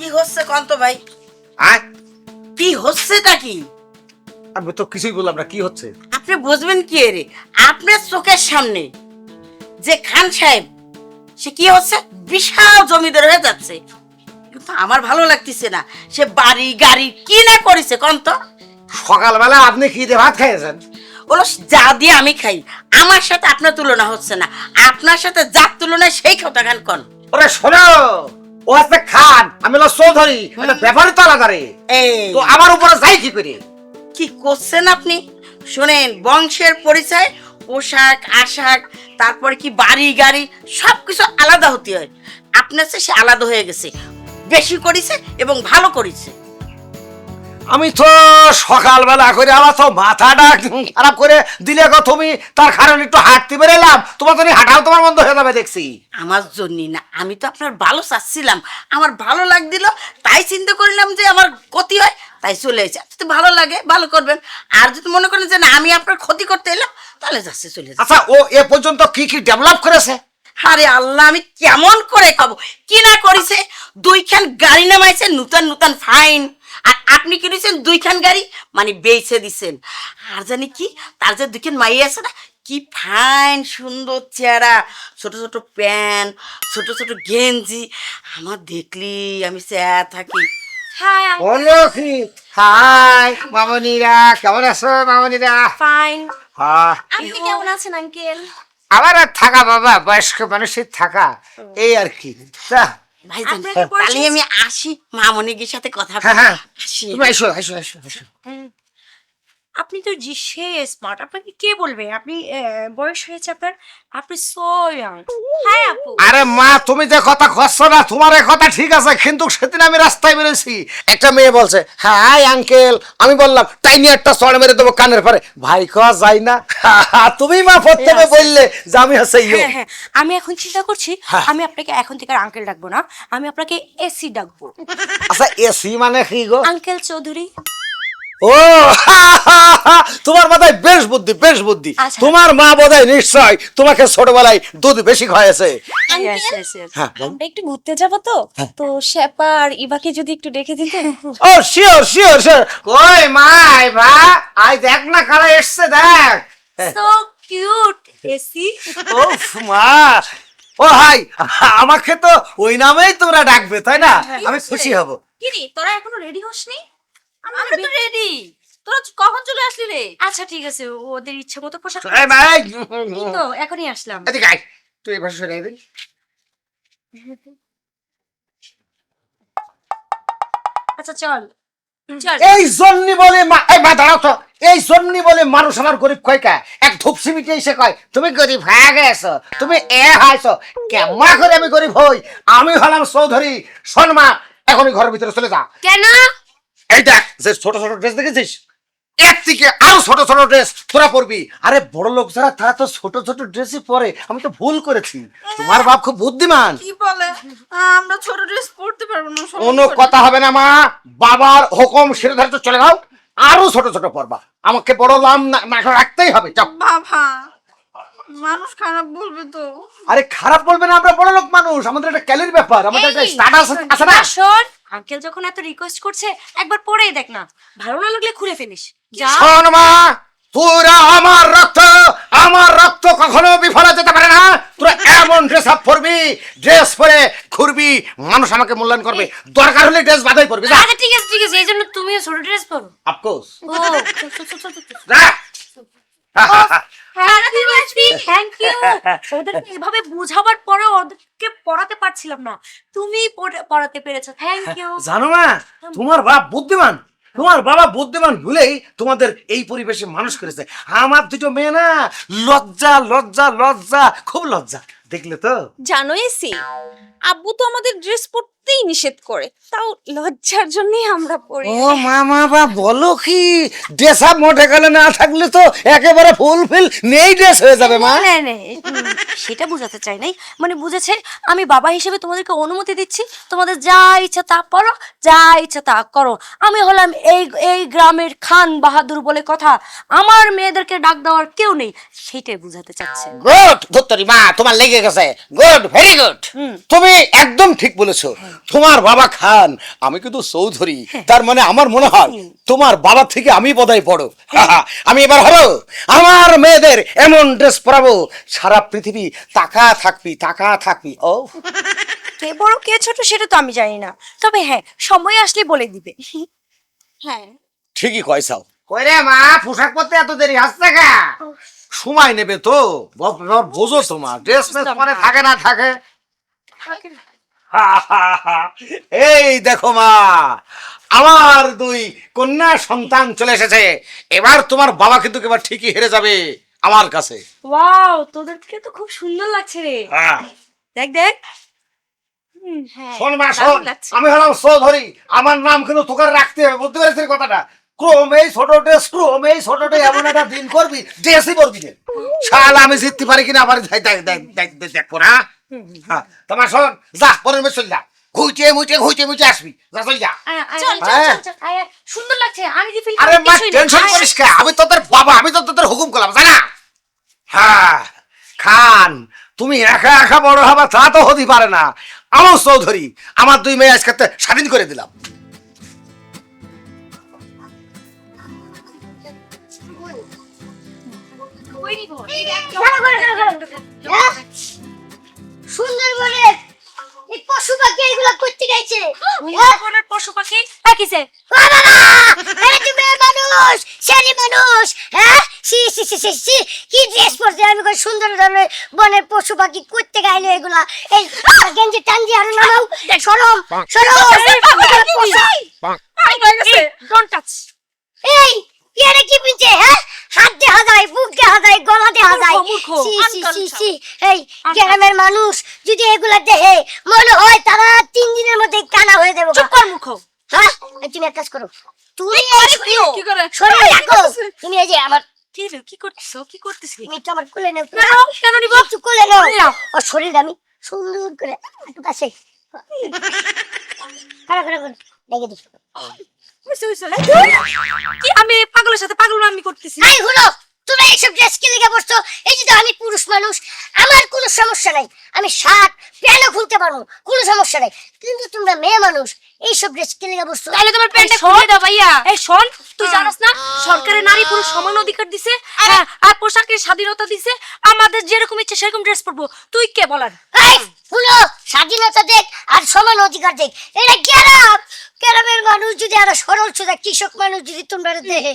কি হচ্ছে কন্ত ভাই? আয়। কি হচ্ছেটা কি? আমি তো কিছুই বললাম না কি হচ্ছে? আপনি বুঝবেন কি রে আপনার চোখের সামনে যে খান সাহেব সে কি হচ্ছে? বিশাল জমিদার হয়ে যাচ্ছে। কিন্তু আমার ভালো লাগতেছে না সে বাড়ি গাড়ি কি না করেছে কন্ত সকালবেলা আপনি কি দিয়ে ভাত খাইয়েছেন? বলো যা দিয়ে আমি খাই আমার সাথে আপনার তুলনা হচ্ছে না। আপনার সাথে যার তুলনা সেই কথা খান কন। ওরে শোনো! ও আছে খান আমি হলো চৌধুরী এটা ব্যাপারই তো আলাদা রে। তো আমার উপরে যাই কি করে? কি করছেন আপনি? শুনেন বংশের পরিচয় পোশাক আশাক তারপরে কি বাড়ি গাড়ি সব কিছু আলাদা হতে হয়। আপনার চেয়ে সে আলাদা হয়ে গেছে। বেশি করেছে এবং ভালো করেছে। আমি তো সকালবেলা করে আমার তো মাথাটা খারাপ করে দিলে গো তুমি তার কারণে একটু হাঁটতে বেরোলাম। তোমার তো হাঁটাও তোমার বন্ধ হয়ে যাবে দেখছি। আমার জন্যই না আমি তো আপনার ভালো চাচ্ছিলাম। আমার ভালো লাগছিল তাই চিন্তা করলাম যে আমার ক্ষতি হয় তাই চলে এসে যদি ভালো লাগে ভালো করবেন। আর যদি মনে করেন যে না আমি আপনার ক্ষতি করতে এলাম তাহলে যাচ্ছে চলে যাচ্ছে। আচ্ছা ও এ পর্যন্ত কি কি ডেভেলপ করেছে? আরে আল্লাহ আমি কেমন করে খাব? কি না করেছে? দুইখান গাড়ি নামাইছে নূতন নূতন ফাইন আর আপনি কিনেছেন দুইখান গাড়ি? মানে বেচে দিছেন। আর জানি কি তার যে দুইখান মাই আছে না কি ফাইন সুন্দর চেহারা ছোট ছোট প্যান্ট ছোট ছোট গেঞ্জি। আমার দেখলি আমি চেয়া থাকি। হাই মামনিরা কেমন আছো মামনিরা? ফাইন। হ্যাঁ আপনি কেমন আছেন আঙ্কেল? আমার আর থাকা বাবা বয়স্ক মানুষের থাকা এই আর কি। তা, ভাই আপনার কি পরিচয়? তাহলে আমি আসি মামনিকের সাথে কথা হ্যাঁ হ্যাঁ। আসি। তুমি এসো এসো এসো এসো আপনি তো জি সে স্মার্ট আপনাকে কে বলবে? আপনি বয়স হয়েছে আপনার? আপনি সো ইয়াং হ্যাঁ আপু। আরে মা তুমি যে কথা খসছো না তোমার এ কথা ঠিক আছে কিন্তু সেদিন আমি রাস্তায় বেরোছি একটা মেয়ে বলছে হাই আঙ্কেল আমি বললাম তাই নিয়ে একটা চড় মেরে দেবো কানের পরে। ভাই খাওয়া যায় না। তুমি মা প্রথমে বললে যে আমি হচ্ছে ইয়ে হ্যাঁ হ্যাঁ। আমি এখন চিন্তা করছি হ্যাঁ। আমি আপনাকে এখন থেকে আর আঙ্কেল ডাকবো না। আমি আপনাকে এসি ডাকবো। আচ্ছা এসি মানে কি গো? আঙ্কেল চৌধুরী। ও তোমার মাথায় বেশ বুদ্ধি বেশ বুদ্ধি। আচ্ছা। তোমার মা বোধহয় নিশ্চয় তোমাকে ছোটবেলায় দুধ বেশি খাওয়াছে. হ্যাঁ। আমরা একটু ঘুরতে যাব তো? তো শেপা আর ইভাকে যদি একটু ডেকে দিতেন ও শিওর শিওর শিওর কই মাই ভা? আই দেখ না কারা এসছে দেখ। সো কিউট এসি ওফ মা। ও হাই আমাকে তো ওই নামেই তোমরা ডাকবে তাই না? আমি খুশি হব। কিরে তোরা এখনও রেডি হসনি? আমরা তো রেডি তোরা কখন চলে আসলি রে? আচ্ছা ঠিক আছে। ওদের ইচ্ছে মতো পোশাক এই ভাই! তো এখনই আসলাম। এদিকে আয়। তুই এবার সরে আয় আচ্ছা চল। এই জন্যই বলে মা এই মা দাঁড়াও তো। এই জন্যই বলে মানুষ আমার গরিব কয় কা? এক ধূপ সিমিটে এসে কয় তুমি গরিব হয়ে গেছো তুমি এ হাইছো কেমন করে আমি গরিব হই? আমি হলাম চৌধুরী শোন মা এখনই ঘরের ভিতরে চলে যা। কেন? এই দেখ যে ছোট ছোট ড্রেস দেখেছিস? এর থেকে আরও ছোট ছোট ড্রেস তোরা পরবি। আরে বড় লোক যারা তারা তো ছোট ছোট ড্রেসই পরে। আমি তো ভুল করেছি। তোমার বাপ খুব বুদ্ধিমান। কি বলে? আমরা ছোট ড্রেস পরতে পারব না কোনো কথা হবে না মা। বাবার হুকুম সেরে ধরে তো চলে যাও। আরও ছোট ছোট পরবা। আমাকে বড় লাম না না রাখতেই হবে। চাপ বাবা মানুষ খারাপ বলবে তো। আরে খারাপ বলবে না আমরা বড় লোক মানুষ। আমাদের একটা ক্যালির ব্যাপার। আমাদের একটা স্ট্যাটাস আছে না? শোন আঙ্কেল যখন এত রিকোয়েস্ট করছে একবার পরেই দেখ না। ভালো না লাগলে খুলে ফেলিস। যা। শোন মা তোরা আমার রক্ত আমার রক্ত কখনো বিফলে যেতে পারে না। তোরা এমন ড্রেস আপ পরবি ড্রেস পরে ঘুরবি মানুষ আমাকে মূল্যায়ন করবে। দরকার হলে ড্রেস বাধাই পরবি আচ্ছা ঠিক আছে ঠিক আছে এই জন্য তুমিও ছোট ড্রেস পরো। অফকোর্স ও চল, চল, চল, চল, চল, চল। যা থ্যাংক ইউ ওদেরকে এভাবে বোঝাবার পরে ওদেরকে পড়াতে পারছিলাম না। তুমি পড়াতে পেরেছ। থ্যাংক ইউ জানো না তোমার বাপ বুদ্ধিমান। তোমার বাবা বুদ্ধিমান ভুলেই তোমাদের এই পরিবেশে মানুষ করেছে। আমার দুটো মেয়ে না লজ্জা লজ্জা লজ্জা খুব লজ্জা। দেখলে তো? জানো এসি আব্বু তো আমাদের ড্রেস পরতেই নিষেধ করে তাও লজ্জার জন্যই আমরা পরি ও মামা বা বলো কি? ড্রেস আপ মোটে গেলে না থাকলে তো একেবারে ফুলফিল নেই ড্রেস হয়ে যাবে মা। না না সেটা বোঝাতে চাই নাই। মানে বুঝেছে আমি বাবা হিসেবে তোমাদেরকে অনুমতি দিচ্ছি তোমাদের যা ইচ্ছা তা করো যা ইচ্ছা তা করো। আমি হলাম এই এই গ্রামের খান বাহাদুর বলে কথা। আমার মেয়েদেরকে ডাক দেওয়ার কেউ নেই সেটাই বুঝাতে চাচ্ছে। গুড ধুত্তরি মা তোমার লেগে গেছে। গুড ভেরি গুড তুমি একদম ঠিক বলেছ। তোমার বাবা খান। আমি কিন্তু চৌধুরী। তার মানে আমার মনে হয় তোমার বাবা থেকে আমি বোধহয় বড়। আমি এবার হলো। আমার মেয়েদের এমন ড্রেস পরাবো সারা পৃথিবী তাকা থাকবি তাকা থাকবি। ও কে বড় কে ছোট সেটা তো আমি জানি না। তবে হ্যাঁ সময় আসলে বলে দিবে। হ্যাঁ। ঠিকই কয়সাও কইরে মা পোশাক পরতে এত দেরি আসছে কা সময় নেবে তো। বোঝো তোমার। ড্রেস মেস পরে থাকে না থাকে। এই দেখো মা আমার দুই কন্যা সন্তান চলে এসেছে। এবার তোমার বাবা কিন্তু এবার ঠিকই হেরে যাবে আমার কাছে। ওয়াও তোদের থেকে তো খুব সুন্দর লাগছে রে। হ্যাঁ। দেখ দেখ। হ্যাঁ শোন মা শোন আমি হলাম চৌধুরী আমার নাম কিন্তু তোকে রাখতে হবে বুঝতে পেরেছিস কথাটা? ক্রমেই ছোট ড্রেস ক্রমেই ছোট ড্রেস এমন একটা দিন করবি ড্রেসই করবি না। শাল আমি জিততে পারি কিনা আবার দেখ দেখ দেখব না হ্যাঁ তোমার শোন যা পরের মেয়ে চল যা। ঘুইটে মুইটে ঘুইটে মুইটে আসবি। যা চল যা। আয়, আয়, চল, চল, চল, চল, আয়, আয়। সুন্দর লাগছে আমি যে ফিল আরে মা টেনশন করিস কে? আমি তোদের বাবা আমি তো তোদের হুকুম করলাম জানা? হ্যাঁ খান তুমি একা একা বড় হবা তা তো হতে পারে না। আমার চৌধুরী আমার দুই মেয়ে আজকে তো স্বাধীন করে দিলাম। সুন্দরবনের এই পশু পাখি এগুলো করতে গেছে। সুন্দরবনের পশু পাখি মানুষ ছেলে মানুষ হ্যাঁ? সি সি সি সি সি কি ড্রেস পরছে? আমি কই সুন্দরবনের বনের পশু পাখি করতে গাইলো এগুলা। এই গেঞ্জি টানজি আর নামাও। সরম সরম! ডোন্ট টাচ এই ইয়ারে কি পিনছে হ্যাঁ হাত দেখা যায় দেখা গলা দেখা যায়। সি সি সি সি এই গ্রামের মানুষ যদি এগুলা দেখে মনে হয় তারা তিন দিনের মধ্যে কানা হয়ে যাবে চুপ কর মুখ হ্যাঁ? তুমি এক কাজ করো। তুমি কি করে? শরীর রাখো। তুমি এই যে আমার কি রে কি করছিস কি করতেছিস তুমি একটু আমার কোলে নাও। কেন নিব? একটু কোলে নাও। ও শরীর আমি সুন্দর করে একটু পাশে খারাপ খারাপ দেখে দিই বুঝতে বুঝতে কি আমি পাগলের সাথে পাগল আমি করতেছি এই হলো তুমি এইসব ড্রেস কে লেগে বসছো এই যে আমি পুরুষ মানুষ, আমার কোনো সমস্যা নাই। আমি শার্ট প্যান্টও খুলতে পারব, কোনো সমস্যা নাই। কিন্তু তোমরা মেয়ে মানুষ এইসব ড্রেস কে লেগে বসছো তাহলে তোমার প্যান্টটা খুলে দাও ভাইয়া। এই শোন তুই জানাস না সরকারে নারী পুরুষ সমান অধিকার দিছে হ্যাঁ, আর পোশাকের স্বাধীনতা দিছে আমাদের যেরকম ইচ্ছে সেরকম ড্রেস পরবো। তুই কে বলার? হলো স্বাধীনতা দেখ আর সমান অধিকার দেখ। এটা গ্রাম গ্রামের মানুষ যদি আরও সরল সোজা কৃষক মানুষ যদি তোমরা দেখে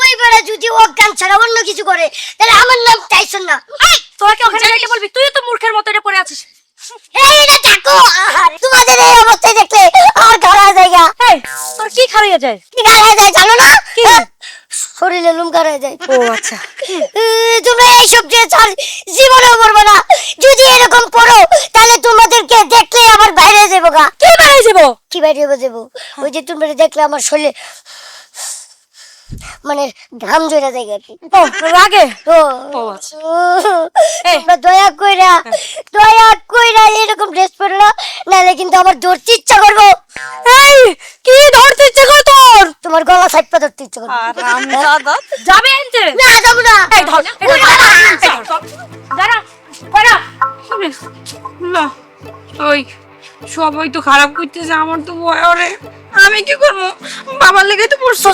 ওই বেড়া যদি অজ্ঞান ছাড়া অন্য কিছু করে তাহলে আমার নাম টাইসন না। তোরা কি ওখানে বলবি তুইও তো মূর্খের মতো এটা পড়ে আছিস। এই না দেখো। তোমাদের এই অবস্থায় দেখলে আর ঘাড়া জায়গা এই কি যায়। কি ঘাড়া যায় জানো না? কি? হ্যাঁ, শরীরে লুম ঘাড়া যায়। ও আচ্ছা। তোমরা এইসব ড্রেস আর জীবনেও পরবে না। যদি এরকম পড়ো তাহলে তোমাদেরকে দেখলে আমার বাইরে যাব গা। কি বেড়াই যাব? কি বাইরে যাব ওই যে তোমরা দেখলে আমার শরীরে মানে ঘাম জড়া যায় আর কি। রাগে? ও। আচ্ছা। দয়া কইরা পরলো নাহলে কিন্তু আমার ধরতে ইচ্ছা করব এই কি ধরতে ইচ্ছে করে তোর তোমার গলা সাইপা ধরতে ইচ্ছা করব যাবে এনতে না যাব না এই ধর দাঁড়া ওই সবাই তো খারাপ করতেছে আমার তো ভয় ওরে আমি কি করব বাবার লেগে তো পড়ছো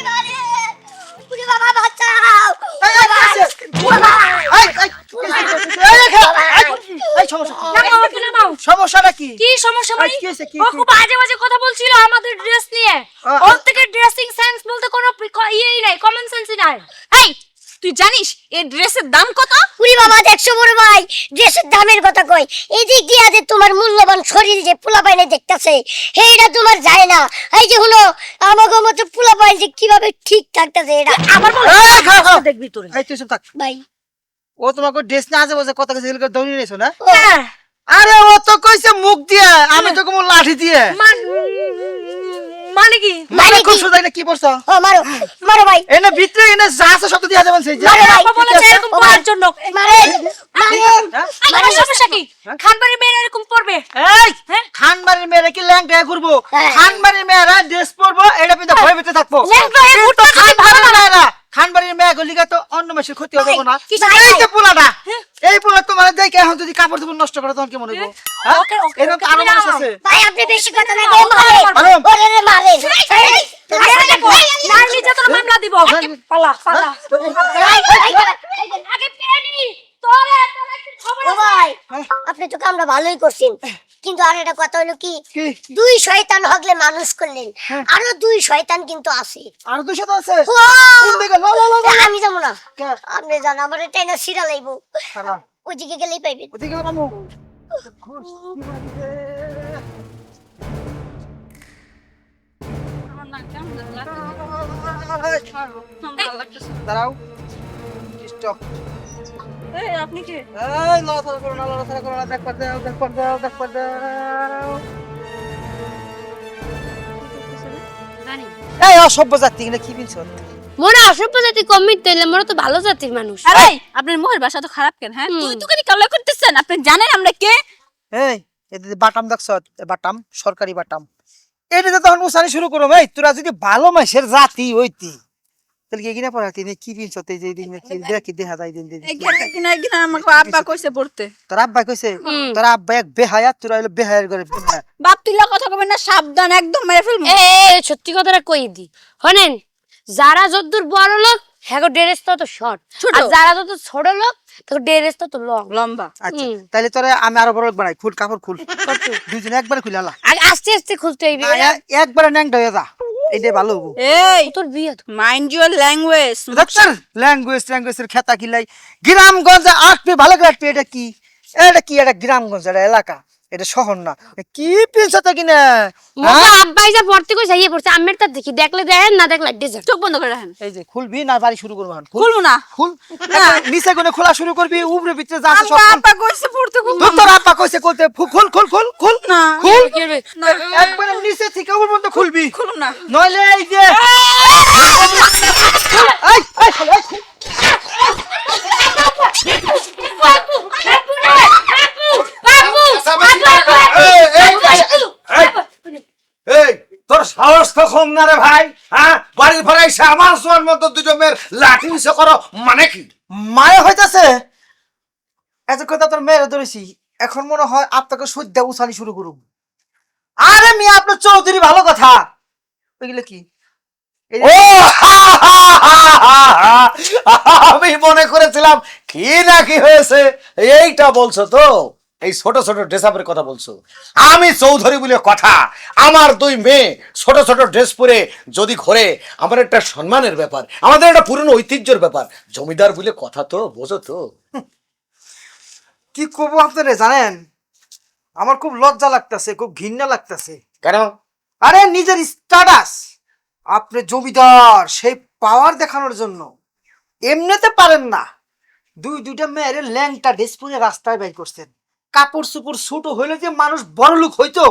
বাবা রে! বাবা, বাঁচাও! বাবা! নামাও, একটু নামাও। সমস্যাটা কি সমস্যা মানে? কি হয়েছে, কি- ও খুব আজে বাজে কথা বলছিল আমাদের ড্রেস নিয়ে। ওর থেকে ড্রেসিং সেন্স বলতে কোনো ইয়েই নাই কমন সেন্সই নাই। এই তুই জানিস এই ড্রেসের দাম কত? উরি বাবা দেখছ বড় ভাই ড্রেসের দামের কথা কই? এদিক দিয়া যে তোমার মূল্যবান শরীর যে পোলা পাইনে দেখতাছে এইটা তোমার যায় না। এই যে হলো আমাকে মতো পোলা পাইন যে কীভাবে ঠিক থাকতেছে এটা আবার বল। এই। দেখবি তোর। এই তুই চুপ থাক। ভাই ও তোমাকে ড্রেস না আছে বসে কথা কিছু দৌড়ি নিয়েছো না? হ্যাঁ। আরে ও তো কইছে মুখ দিয়ে আমি তো কোনো লাঠি দিয়ে। মানে কি? মানে খুব কি? করছ ও মারো মারো ভাই। এনে ভিতরে এনে যা আছে সব দিয়া যাবেন সেই যে। বলেছে এরকম পড়ার জন্য। মারে। মারে। হ্যাঁ? আমার সমস্যা কি? খানবাড়ির মেয়েরা এরকম পড়বে? এই হ্যাঁ? খানবাড়ির মেয়েরা কি ল্যাংটা ঘুরবো? হ্যাঁ। খানবাড়ির মেয়েরা ড্রেস পরবো এটা কিন্তু ভয় পেতে থাকব। ল্যাংটা হয়ে ঘুরতে খানবাড়ির মেয়েরা খানবাড়ির মেয়ে গলিগা তো অন্য মাসের ক্ষতি হবে না কি এই যে পোলাটা এই পোলা তোমার দেখে এখন যদি কাপড় চোপড় নষ্ট করে তখন কেমন হইব হ্যাঁ? ওকে, ওকে, এরকম আরও মানুষ আছে। ভাই আপনি বেশি কথা না বলে মারেন ওরে রে মারেন নারী নির্যাতনের মামলা দিব। পালা পালা। আগে পেনি। তোরে তোরে কি খবর ভাই আপনি তো ভালোই করছেন। কিন্তু আর একটা কথা হলো কি দুই শয়তান হগলে মানুষ করলেন। আরও দুই শয়তান কিন্তু আছে। আর দুশো তো আছে। আমি যাব না। আপনি জান আমার টাইনা সিরা লাইবো ওইদিকে গেলেই পাইবেন ওদিকে মামু। দাঁড়াও। স্টপ এই আপনি কি? এই লড়াচড়া করো না লড়াচড়া করো না দেখবার দাও দেখবার দাও দেখবার দাও এই অসভ্য জাতি কি পিনছ? মোরা অসভ্য জাতি কমিট দিলে মোরা তো ভালো জাতির মানুষ। আরে আপনার মুখের ভাষা তো খারাপ কেন হ্যাঁ? তুই তো খালি কালা করতেছেন আপনি জানেন আমরা কে? এই এদিকে বাটাম দেখছ বাটাম সরকারি বাটাম। এটা তখন উসানি শুরু করো এই তোরা যদি ভালো মাসের জাতি হইতি তাহলে কি কিনা পড়াতি? নে কি যে দিন কি দেখ কি দেখা যায় দিন দিন কিনা কিনা আমাকে আব্বা কইছে পড়তে। তোর আব্বা কইছে তোর আব্বা এক বেহায়া তোরা হইল বেহায়ের ঘরে বাপ তুইলা কথা কবেন না সাবধান একদম মেরে ফেলব এ এ, সত্যি কথাটা কই দি? হনেন যারা যদ্দূর বড় লোক হ্যাঁ ড্রেস তত শর্ট। ছোট। আর যারা তত ছোট লোক তো ড্রেস তত লং। লম্বা। আচ্ছা। তাহলে তোরে আমি আরও বড় লোক বানাই। খুল কাপড় খুল। দুজনে একবারে খুলে আলা। আস্তে আস্তে খুলতে হইবে। একবারে ন্যাংটা হয়ে যা। এইটাই ভালো হব। এই তোর বিয়ে তো। Mind your language doctor language ল্যাঙ্গুয়েজের খেতা কিলাই গ্রামগঞ্জে আটপি ভালো করে আটপি এটা কি? এটা কি এটা গ্রামগঞ্জ এটা এলাকা? এটা শহর না। কি পিনছে তো কিনা? মোটা আব্বাই যা পড়তে কই যাইয়ে পড়ছে আমের তা দেখি দেখলে দেখেন না দেখলে ডেজার্ট চোখ বন্ধ করে রাখেন। এই যে খুলবি না বাড়ি শুরু করব খুলবো না। খুল। নিচে কোনে খোলা শুরু করবি উপরে ভিতরে যা সব আব্বা কইছে পড়তে খুব তোর তোর আপা কইছে কইতে খুল খুল খুল খুল। না। খুল। একবারে নিচে থেকে উপর পর্যন্ত খুলবি। খুলুন না। নইলে এই যে এই, খুল, খুল। এই তোর সাহস না রে ভাই? হ্যাঁ? বাড়ির ভাড়া এসে আমার সোয়ার মতো দুটো মেয়ের লাঠি মিশে করো মানে কি? মায়া হইতাছে? এত কথা তোর মেয়েরে ধরেছি এখন মনে হয় আপনাকে সদ্যা উছানি শুরু করুন আরে মেয়ে আপনার চৌধুরী ভালো কথা। ওইগুলো কি? ও। আমি মনে করেছিলাম কি না কি হয়েছে এইটা বলছো তো? এই ছোট ছোট ড্রেস আপের কথা বলছো। আমি চৌধুরী বলে কথা। আমার দুই মেয়ে ছোট ছোট ড্রেস পরে যদি ঘরে আমার একটা সম্মানের ব্যাপার আমাদের একটা পুরনো ঐতিহ্যের ব্যাপার। জমিদার বলে কথা তো বোঝো তো। কি করব আপনারা জানেন? আমার খুব লজ্জা লাগতেছে খুব ঘৃণা লাগতেছে। কেন? আরে নিজের স্ট্যাটাস আপনি জমিদার সেই পাওয়ার দেখানোর জন্য। এমনিতে পারেন না। দুই দুইটা মেয়ের ল্যাংটা ড্রেস পরে রাস্তায় বের করছেন। কাপড় সুপুর ছোট হইলে যে মানুষ বড় লোক হইতো,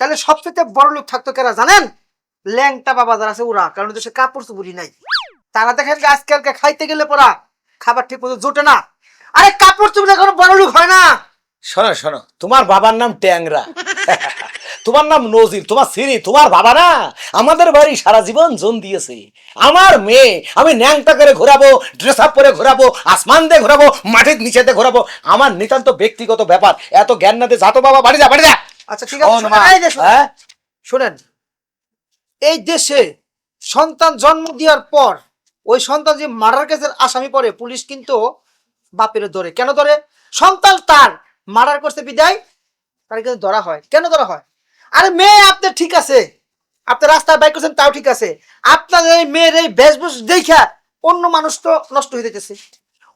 তাহলে সবচেয়ে বড় লোক থাকতো কেরা জানেন? ল্যাংটা বাবা যারা আছে ওরা, কারণ সে কাপড় সুপুরি নাই। তারা দেখেন যে আজকালকে খাইতে গেলে পরা খাবার ঠিক মতো জোটে না। আরে কাপড় চুপড়ে কোনো বড় লোক হয় না। শোনো শোনো, তোমার বাবার নাম ট্যাংরা। তোমার নাম নজির তোমার সিরি তোমার বাবা না? আমাদের বাড়ি সারা জীবন জন দিয়েছে। আমার মেয়ে আমি ন্যাংটা করে ঘোরাবো ড্রেস আপ করে ঘোরাবো আসমান দিয়ে ঘোরাবো মাটির নিচেতে ঘোরাবো। আমার নিতান্ত ব্যক্তিগত ব্যাপার। এত জ্ঞান না দিয়ে যাতো বাবা বাড়ি যা বাড়ি যা। আচ্ছা ঠিক আছে শোনেন, এই। হ্যাঁ? শোনেন এই দেশে সন্তান জন্ম দেওয়ার পর ওই সন্তান যে মার্ডার কেসের আসামি পড়ে পুলিশ কিন্তু বাপের ধরে। কেন ধরে? সন্তান তার মার্ডার করছে বিদায় তার কিন্তু ধরা হয়। কেন ধরা হয়? আরে মেয়ে, আপনার ঠিক আছে। আপনি রাস্তায় বাইক করছেন, তাও ঠিক আছে। আপনার এই মেয়ের এই বেশভূষ দেখা অন্য মানুষ তো নষ্ট হয়ে যেতেছে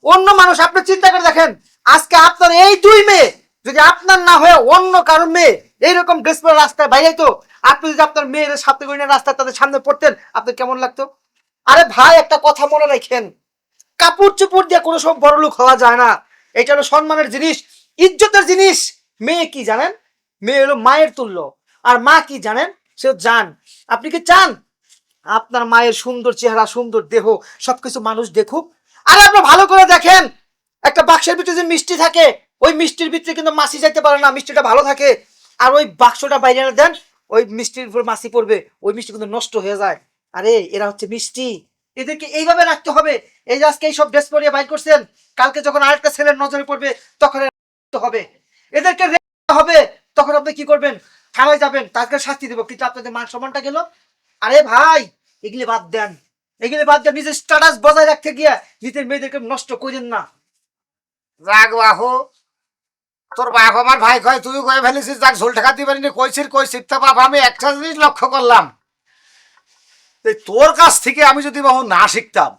অন্য মানুষ, আপনি চিন্তা করে দেখেন, আজকে আপনার এই দুই মেয়ে যদি আপনার না হয়ে অন্য কারও মেয়ে এইরকম ড্রেস পরে রাস্তায় বাইরে তো আপনি যদি আপনার মেয়ের সাথে করে রাস্তায় তাদের সামনে পড়তেন, আপনার কেমন লাগতো? আরে ভাই, একটা কথা মনে রাখেন, কাপড় চুপড় দিয়ে কোনো সব বড় লোক হওয়া যায় না। এটা হলো সম্মানের জিনিস, ইজ্জতের জিনিস। মেয়ে কি জানেন? মেয়ে হলো মায়ের তুল্য। আর মা কি জানেন? সে জান। আপনি কি চান? আপনার মায়ের সুন্দর চেহারা, সুন্দর দেহ, সবকিছু মানুষ দেখুক। আর আপনি ভালো করে দেখেন। একটা বাক্সের ভিতরে যে মিষ্টি থাকে, ওই মিষ্টির ভিতরে কিন্তু মাছি যাইতে পারে না, মিষ্টিটা ভালো থাকে। আর ওই বাক্সটা বাইরে এনে দেন, ওই মিষ্টির উপর মাছি পড়বে, ওই মিষ্টি কিন্তু নষ্ট হয়ে যায়। আরে, এরা হচ্ছে মিষ্টি। এদেরকে এইভাবে রাখতে হবে। এই যে আজকে এইসব ড্রেস পরিয়ে বাইর করছেন, কালকে যখন আরেকটা ছেলের নজরে পড়বে, তখন হবে। এদেরকে হবে, তখন আপনি কি করবেন? থানায় যাবেন, তাকে শাস্তি দেবো। কিন্তু আপনাদের মান সম্মানটা গেল? আরে ভাই, এগুলি বাদ দেন। এগুলি বাদ দেন, নিজের স্ট্যাটাস বজায় রাখতে গিয়ে নিজের মেয়েদেরকে নষ্ট করেন না। যাক বাহু, তোর বাপ আমার ভাই কয়, তুই কয়ে ফেলেছিস? যাক, ঝোল ঠেকা দিবেন কইছির কইছিস তা বাপ, আমি একটা জিনিস লক্ষ্য করলাম। তোর কাছ থেকে আমি যদি বাহু না শিখতাম,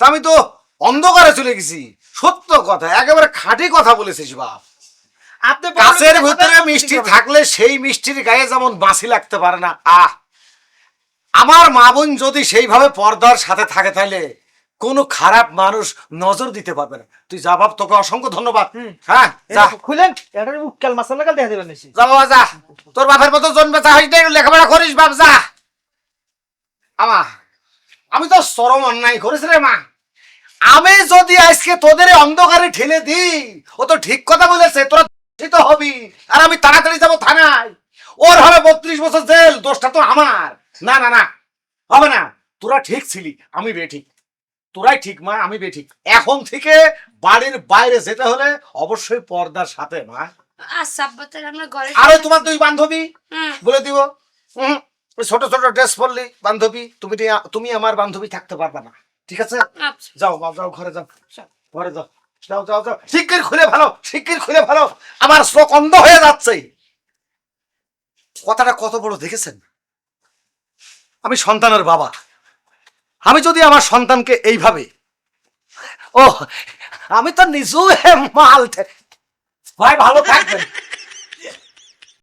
তা আমি তো অন্ধকারে চলে গেছি। সত্য কথা, একেবারে খাঁটি কথা বলেছিস বাপ। কাছের ভিতরে মিষ্টি থাকলে সেই মিষ্টির গায়ে যেমন বাঁশি লাগতে পারে না আহ। আমার মা বোন যদি সেইভাবে পর্দার সাথে থাকে তাহলে কোনো খারাপ মানুষ নজর দিতে পারবে না। তুই যা বাপ তোকে অসংখ্য ধন্যবাদ। হ্যাঁ যা। খুলেন। এটা উক্কাল মাসাল লাগাল দেখা দেবেন যা বাবা যা। তোর বাপের মতো জন্মে চা হইতে লেখাপড়া করিস বাপ যা। আমা আমি তো চরম অন্যায় করেছি রে মা। আমি যদি আজকে তোদের অন্ধকারে ঠেলে দিই ও তো ঠিক কথা বলেছে তোরা দোষিত হবি আর আমি তাড়াতাড়ি যাব থানায়। ওর হবে বত্রিশ বছর জেল দোষটা তো আমার। না না না হবে না। তোরা ঠিক ছিলি আমি বেঠিক। তোরাই ঠিক মা আমি বেঠিক। এখন থেকে বাড়ির বাইরে যেতে হলে অবশ্যই পর্দার সাথে মা। আচ্ছা আরে তোমার দুই বান্ধবী বলে দিব। ছোট ছোট ড্রেস পরলি বান্ধবী তুমি তুমি আমার বান্ধবী থাকতে পারবে না। ঠিক আছে? আচ্ছা। যাও যাও ঘরে যাও। ঘরে যাও। যাও যাও যাও। শিগগির খুলে শিগগির খুলে আমার অন্ধ হয়ে যাচ্ছে। কথাটা কত বড় দেখেছেন? আমি সন্তানের বাবা। আমি যদি আমার সন্তানকে এইভাবে ও আমি তো নিজেও মাল ভাই, ভালো থাকবেন।